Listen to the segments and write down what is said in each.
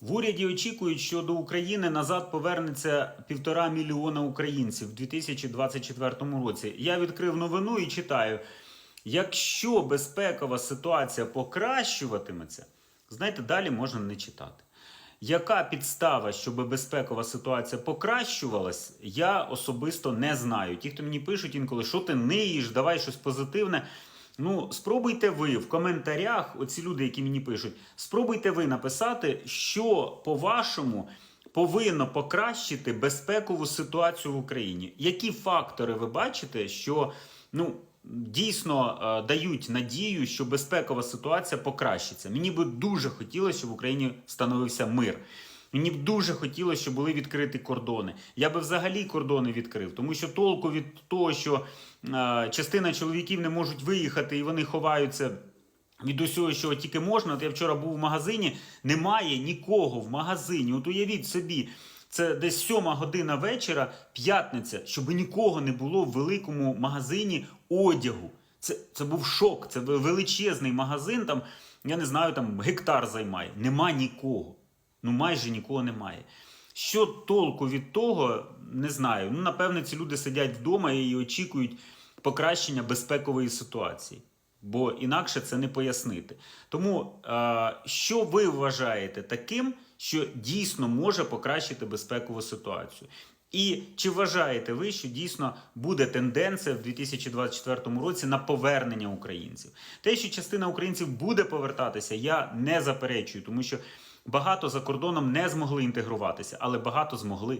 В уряді очікують, що до України назад повернеться півтора мільйона українців в 2024 році. Я відкрив новину і читаю: якщо безпекова ситуація покращуватиметься, знаєте, далі можна не читати. Яка підстава, щоб безпекова ситуація покращувалась, я особисто не знаю. Ті, хто мені пишуть інколи, що ти ниєш, давай щось позитивне. Ну, спробуйте ви в коментарях, оці люди, які мені пишуть, спробуйте ви написати, що по-вашому повинно покращити безпекову ситуацію в Україні. Які фактори ви бачите, що ну, дійсно е, дають надію, що безпекова ситуація покращиться? Мені би дуже хотілося, щоб в Україні встановився мир. Мені б дуже хотілося, щоб були відкриті кордони. Я би взагалі кордони відкрив, тому що толку від того, що е, частина чоловіків не можуть виїхати і вони ховаються. Від усього, що тільки можна, от я вчора був в магазині, немає нікого в магазині. От уявіть собі, це десь сьома година вечора, п'ятниця, щоб нікого не було в великому магазині одягу. Це, це був шок. Це величезний магазин. Там я не знаю, там гектар займає. Нема нікого. Ну майже нікого немає. Що толку від того, не знаю. Ну, напевне, ці люди сидять вдома і очікують покращення безпекової ситуації. Бо інакше це не пояснити. Тому, е, що ви вважаєте таким, що дійсно може покращити безпекову ситуацію? І чи вважаєте ви, що дійсно буде тенденція в 2024 році на повернення українців? Те, що частина українців буде повертатися, я не заперечую, тому що багато за кордоном не змогли інтегруватися, але багато змогли.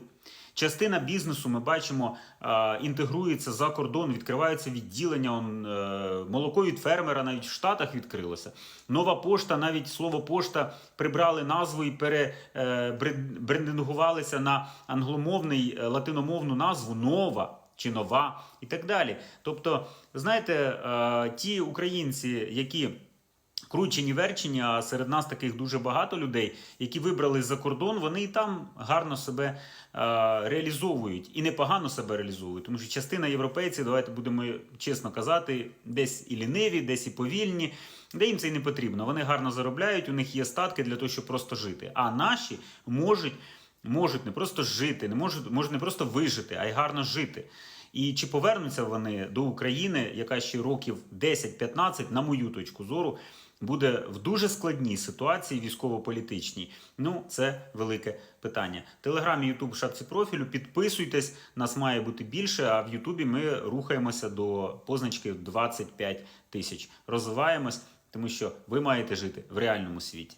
Частина бізнесу, ми бачимо, е, інтегрується за кордон, відкриваються відділення. Он, е, молоко від фермера навіть в Штатах відкрилося. Нова пошта, навіть слово пошта прибрали назву і перебрендингувалися на англомовний е, латиномовну назву нова. Чи нова і так далі. Тобто, знаєте, е, ті українці, які кручені верчені, а серед нас таких дуже багато людей, які вибрали за кордон, вони і там гарно себе е, реалізовують і непогано себе реалізовують. Тому що частина європейців, давайте будемо чесно казати, десь і ліниві, десь і повільні, де їм це і не потрібно. Вони гарно заробляють, у них є статки для того, щоб просто жити. А наші можуть. Можуть не просто жити, не можуть, можуть не просто вижити, а й гарно жити. І чи повернуться вони до України, яка ще років 10-15, на мою точку зору, буде в дуже складній ситуації військово-політичній. Ну, це велике питання. Телеграм, Ютуб, шапці профілю. Підписуйтесь, нас має бути більше. А в Ютубі ми рухаємося до позначки 25 тисяч. Розвиваємось, тому що ви маєте жити в реальному світі.